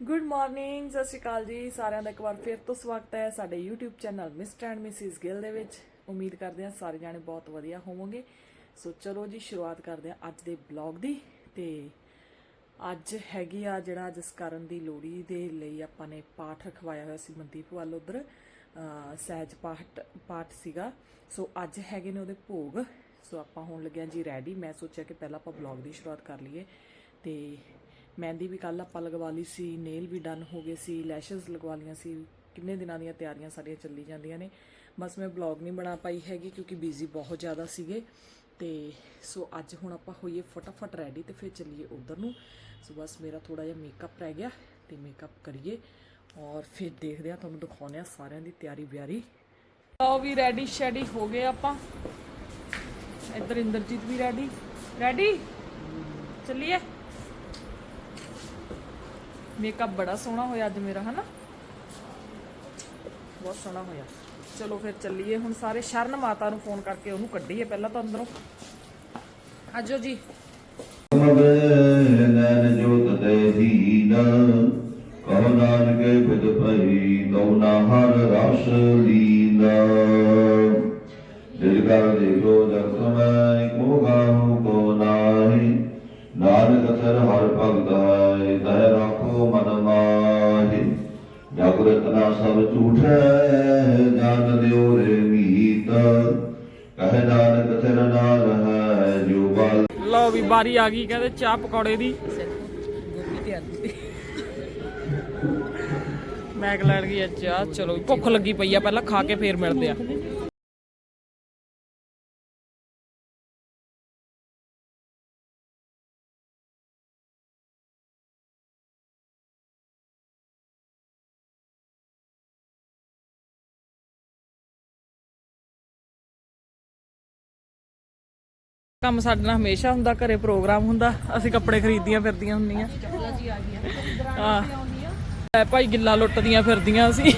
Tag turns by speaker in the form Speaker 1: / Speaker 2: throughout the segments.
Speaker 1: Good morning ਸਤਿ ਸ਼੍ਰੀ ਅਕਾਲ ਜੀ। ਸਾਰਿਆਂ ਦਾ ਇੱਕ ਵਾਰ ਫਿਰ ਤੋਂ ਸਵਾਗਤ ਹੈ ਸਾਡੇ YouTube channel mister and missus Gill ਦੇ ਵਿੱਚ। ਉਮੀਦ ਕਰਦੇ ਹਾਂ ਸਾਰੇ ਜਾਣੇ ਬਹੁਤ ਵਧੀਆ ਹੋਵੋਗੇ। ਸੋ ਚਲੋ ਜੀ, ਸ਼ੁਰੂਆਤ ਕਰਦੇ ਹਾਂ ਅੱਜ ਦੇ ਬਲੌਗ ਦੀ। ਤੇ ਅੱਜ ਹੈਗੀ ਆ ਜਿਹੜਾ ਜਿਸ ਜਸਕਰਨ ਦੀ ਲੋੜੀ ਦੇ ਲਈ ਆਪਾਂ ਨੇ ਪਾਠ ਰਖਵਾਇਆ ਹੋਇਆ ਸੀ ਮਨਦੀਪ ਵੱਲ ਉਧਰ। ਸਹਿਜ ਪਾਠ ਪਾਠ ਸੀਗਾ। ਸੋ ਅੱਜ ਹੈਗੇ ਨੇ ਉਹਦੇ ਭੋਗ। ਸੋ ਆਪਾਂ ਹੋਣ ਲੱਗਿਆ ਜੀ ਰੈਡੀ ਮੈਂ ਸੋਚਿਆ ਕਿ ਪਹਿਲਾਂ ਆਪਾਂ ਬਲੌਗ ਦੀ ਸ਼ੁਰੂਆਤ ਕਰ ਲਈਏ। ਤੇ ਮਹਿੰਦੀ ਵੀ ਕੱਲ ਆਪਾਂ ਲਗਵਾ ਲਈ ਸੀ, ਨੇਲ ਵੀ ਡਨ ਹੋ ਗਏ ਸੀ ਲੈਸ਼ਸ ਲਗਵਾ ਲੀਆਂ ਸੀ। ਕਿੰਨੇ ਦਿਨਾਂ ਦੀਆਂ ਤਿਆਰੀਆਂ ਸਾਡੀਆਂ ਚੱਲੀ ਜਾਂਦੀਆਂ ਨੇ। ਬਸ ਮੈਂ ਬਲੌਗ ਨਹੀਂ ਬਣਾ ਪਾਈ ਹੈਗੀ ਕਿਉਂਕਿ ਬਿਜ਼ੀ ਬਹੁਤ ਜ਼ਿਆਦਾ ਸੀਗੇ। ਤੇ ਸੋ ਅੱਜ ਹੁਣ ਆਪਾਂ ਹੋਈਏ ਫਟਾਫਟ ਰੈਡੀ ਤੇ ਫਿਰ ਚੱਲੀਏ ਉਧਰ ਨੂੰ। ਸੋ ਬਸ ਮੇਰਾ ਥੋੜਾ ਜਿਹਾ ਮੇਕਅਪ ਰਹਿ ਗਿਆ ਤੇ ਮੇਕਅਪ ਕਰੀਏ ਔਰ ਫਿਰ ਦੇਖਦੇ ਆ ਤੁਹਾਨੂੰ ਦਿਖਾਉਂਦੇ ਆ ਸਾਰਿਆਂ ਦੀ ਤਿਆਰੀ ਬਿਆਰੀ। ਲਓ ਵੀ ਰੈਡੀ ਸ਼ੈਡੀ ਹੋ ਗਏ ਆਪਾਂ। ਇੱਧਰ ਇੰਦਰਜੀਤ ਵੀ ਰੈਡੀ ਰੈਡੀ ਚੱਲੀਏ। ਮੇਕਅਪ ਬੜਾ ਸੋਹਣਾ ਹੋਇਆ ਅੱਜ ਮੇਰਾ, ਹਨਾ? ਬਹੁਤ ਸੋਹਣਾ ਹੋਇਆ। ਚਲੋ ਫਿਰ ਚੱਲੀਏ, ਹੁਣ ਸਾਰੇ ਸ਼ਰਨ ਮਾਤਾ ਨੂੰ ਫੋਨ ਕਰਕੇ ਉਹਨੂੰ ਕੱਢੀਏ ਪਹਿਲਾਂ ਤਾਂ ਅੰਦਰੋਂ। ਆਜੋ ਜੀ।
Speaker 2: ਮਵੇ ਨੈਣ ਜੋਤ ਦੇ ਦੀਨ ਕਹੋ ਨਾਨਕੇ ਬਿਦ ਭਈ ਤਉ ਨਾ ਹਰ ਰਸ ਲੀਨਾ ਦਿਲ ਕਰ ਦੇਖੋ ਜਗ
Speaker 1: ਵੀ ਬਾਰੀ ਆ ਗਈ, ਕਹਿੰਦੇ ਚਾਹ ਪਕੌੜੇ ਦੀ। ਮੈਂ ਕਿ ਲੈਣ ਗਈ ਆ ਚਾਹ, ਚਲੋ ਭੁੱਖ ਲੱਗੀ ਪਈ ਆ, ਪਹਿਲਾਂ ਖਾ ਕੇ ਫੇਰ ਮਿਲਦੇ ਆ। ਕੰਮ ਸਾਡੇ ਨਾਲ ਹਮੇਸ਼ਾ ਹੁੰਦਾ ਘਰੇ ਪ੍ਰੋਗਰਾਮ ਹੁੰਦਾ ਅਸੀਂ ਕੱਪੜੇ ਖਰੀਦਦੀਆਂ ਫਿਰਦੀਆਂ ਹੁੰਦੀਆਂ। ਹਾਂ। ਭਾਈ ਗਿੱਲਾ ਲੁੱਟਦੀਆਂ ਫਿਰਦੀਆਂ ਅਸੀਂ।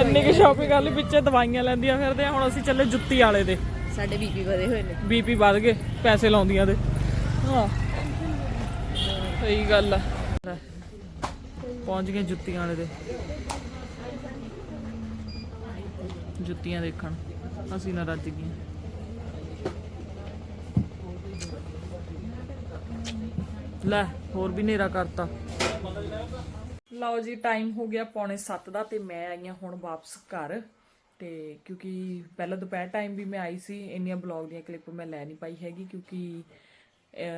Speaker 1: ਇੰਨੀ ਕਿ ਸ਼ਾਪਿੰਗ ਕਰ ਲਈ ਵਿੱਚੇ ਦਵਾਈਆਂ ਲੈਂਦੀਆਂ ਫਿਰਦੇ ਹੁਣ ਅਸੀਂ ਚੱਲੇ ਜੁੱਤੀ ਵਾਲੇ ਦੇ।
Speaker 3: ਸਾਡੇ ਬੀਪੀ ਵਧੇ ਹੋਏ ਨੇ।
Speaker 1: ਬੀਪੀ ਵੱਧ ਗਏ ਪੈਸੇ ਲਾਉਂਦੀਆਂ ਦੇ। ਹਾਂ। ਸਹੀ ਗੱਲ ਆ। ਪਹੁੰਚ ਗਏ ਜੁੱਤੀਆਂ ਵਾਲੇ ਦੇ। ਜੁੱਤੀਆਂ ਦੇਖਣ ਅਸੀਂ ਨਾ ਰੱਜ ਗਈਆਂ ਲੈ, ਹੋਰ ਵੀ ਨੇਰਾ ਕਰਤਾ। ਲਓ ਜੀ ਟਾਈਮ ਹੋ ਗਿਆ ਪੌਣੇ 7 ਦਾ ਤੇ ਮੈਂ ਆਈ ਹਾਂ ਹੁਣ ਵਾਪਸ ਘਰ। ਤੇ ਕਿਉਂਕਿ ਪਹਿਲਾਂ ਦੁਪਹਿਰ ਟਾਈਮ ਵੀ ਮੈਂ ਆਈ ਸੀ, ਇੰਨੀਆਂ ਬਲੌਗ ਦੀਆਂ ਕਲਿੱਪ ਮੈਂ ਲੈ ਨਹੀਂ ਪਾਈ ਹੈਗੀ ਕਿਉਂਕਿ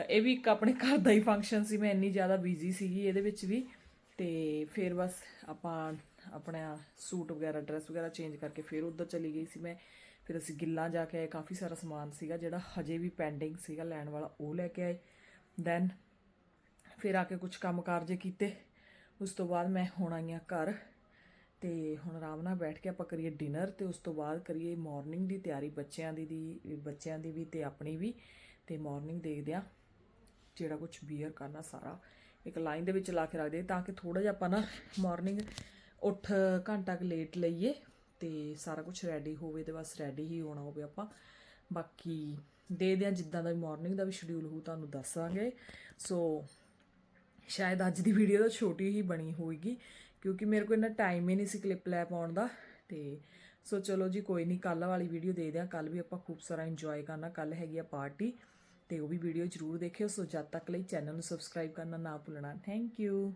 Speaker 1: ਇਹ ਵੀ ਇੱਕ ਆਪਣੇ ਘਰ ਦਾ ਹੀ ਫੰਕਸ਼ਨ ਸੀ, ਮੈਂ ਇੰਨੀ ਜ਼ਿਆਦਾ ਬਿਜ਼ੀ ਸੀਗੀ ਇਹਦੇ ਵਿੱਚ ਵੀ। ਤੇ ਫਿਰ ਬਸ ਆਪਾਂ ਆਪਣਾ ਸੂਟ ਵਗੈਰਾ ਡਰੈਸ ਵਗੈਰਾ ਚੇਂਜ ਕਰਕੇ ਫਿਰ ਉੱਧਰ ਚਲੀ ਗਈ ਸੀ ਮੈਂ। ਫਿਰ ਅਸੀਂ ਗਿੱਲਾਂ ਜਾ ਕੇ ਆਏ, ਕਾਫੀ ਸਾਰਾ ਸਮਾਨ ਸੀਗਾ ਜਿਹੜਾ ਹਜੇ ਵੀ ਪੈਂਡਿੰਗ ਸੀਗਾ, ਲੈਣ ਵਾਲਾ ਉਹ ਲੈ ਕੇ ਆਏ। ਦੈਨ ਫਿਰ ਆ ਕੇ ਕੁਝ ਕੰਮ ਕਾਰਜੇ ਕੀਤੇ। ਉਸ ਤੋਂ ਬਾਅਦ ਮੈਂ ਹੁਣ ਆਈ ਹਾਂ ਘਰ ਤੇ ਹੁਣ ਆਰਾਮ ਨਾਲ ਬੈਠ ਕੇ ਆਪਾਂ ਕਰੀਏ ਡਿਨਰ ਤੇ ਉਸ ਤੋਂ ਬਾਅਦ ਕਰੀਏ ਮਾਰਨਿੰਗ ਦੀ ਤਿਆਰੀ ਬੱਚਿਆਂ ਦੀ ਦੀ, ਬੱਚਿਆਂ ਦੀ ਵੀ ਤੇ ਆਪਣੀ ਵੀ ਤੇ ਮਾਰਨਿੰਗ ਦੇਖਦੇ ਆ ਜਿਹੜਾ ਕੁਝ ਬੀਅਰ ਕਰਨਾ ਸਾਰਾ। ਇੱਕ ਲਾਈਨ ਦੇ ਵਿੱਚ ਲਾ ਕੇ ਰੱਖਦੇ ਤਾਂ ਕਿ ਥੋੜਾ ਜਿਹਾ ਆਪਾਂ ਨਾ ਮਾਰਨਿੰਗ ਉੱਠ ਘੰਟਾ ਕੁ ਲੇਟ ਲਈਏ ਤੇ ਸਾਰਾ ਕੁਝ ਰੈਡੀ ਹੋਵੇ ਤੇ ਬਸ ਰੈਡੀ ਹੀ ਹੋਣਾ ਹੋਵੇ ਆਪਾਂ। ਬਾਕੀ ਦੇਖਦੇ ਆ ਜਿੱਦਾਂ ਦਾ ਮਾਰਨਿੰਗ ਦਾ ਵੀ ਸ਼ਡਿਊਲ ਹੋਊ ਤੁਹਾਨੂੰ ਦੱਸਾਂਗੇ। ਸੋ ਸ਼ਾਇਦ ਅੱਜ ਦੀ ਵੀਡੀਓ ਤਾਂ ਛੋਟੀ ਹੀ ਬਣੀ ਹੋਏਗੀ ਕਿਉਂਕਿ ਮੇਰੇ ਕੋਲ ਇੰਨਾ ਟਾਈਮ ਹੀ ਨਹੀਂ ਸੀ ਕਲਿੱਪ ਲੈ ਪਾਉਣ ਦਾ। ਤੇ ਸੋ ਚਲੋ ਜੀ, ਕੋਈ ਨਹੀਂ ਕੱਲ ਵਾਲੀ ਵੀਡੀਓ ਦੇ ਦਿਆਂ ਕੱਲ ਵੀ ਆਪਾਂ ਖੂਬ ਸਾਰਾ ਇੰਜੋਏ ਕਰਨਾ। ਕੱਲ ਹੈਗੀ ਆ ਪਾਰਟੀ ਤੇ ਉਹ ਵੀ ਵੀਡੀਓ ਜ਼ਰੂਰ ਦੇਖਿਓ। ਸੋ ਜਦ ਤੱਕ ਲਈ ਚੈਨਲ ਨੂੰ ਸਬਸਕ੍ਰਾਈਬ ਕਰਨਾ ਨਾ ਭੁੱਲਣਾ। Thank you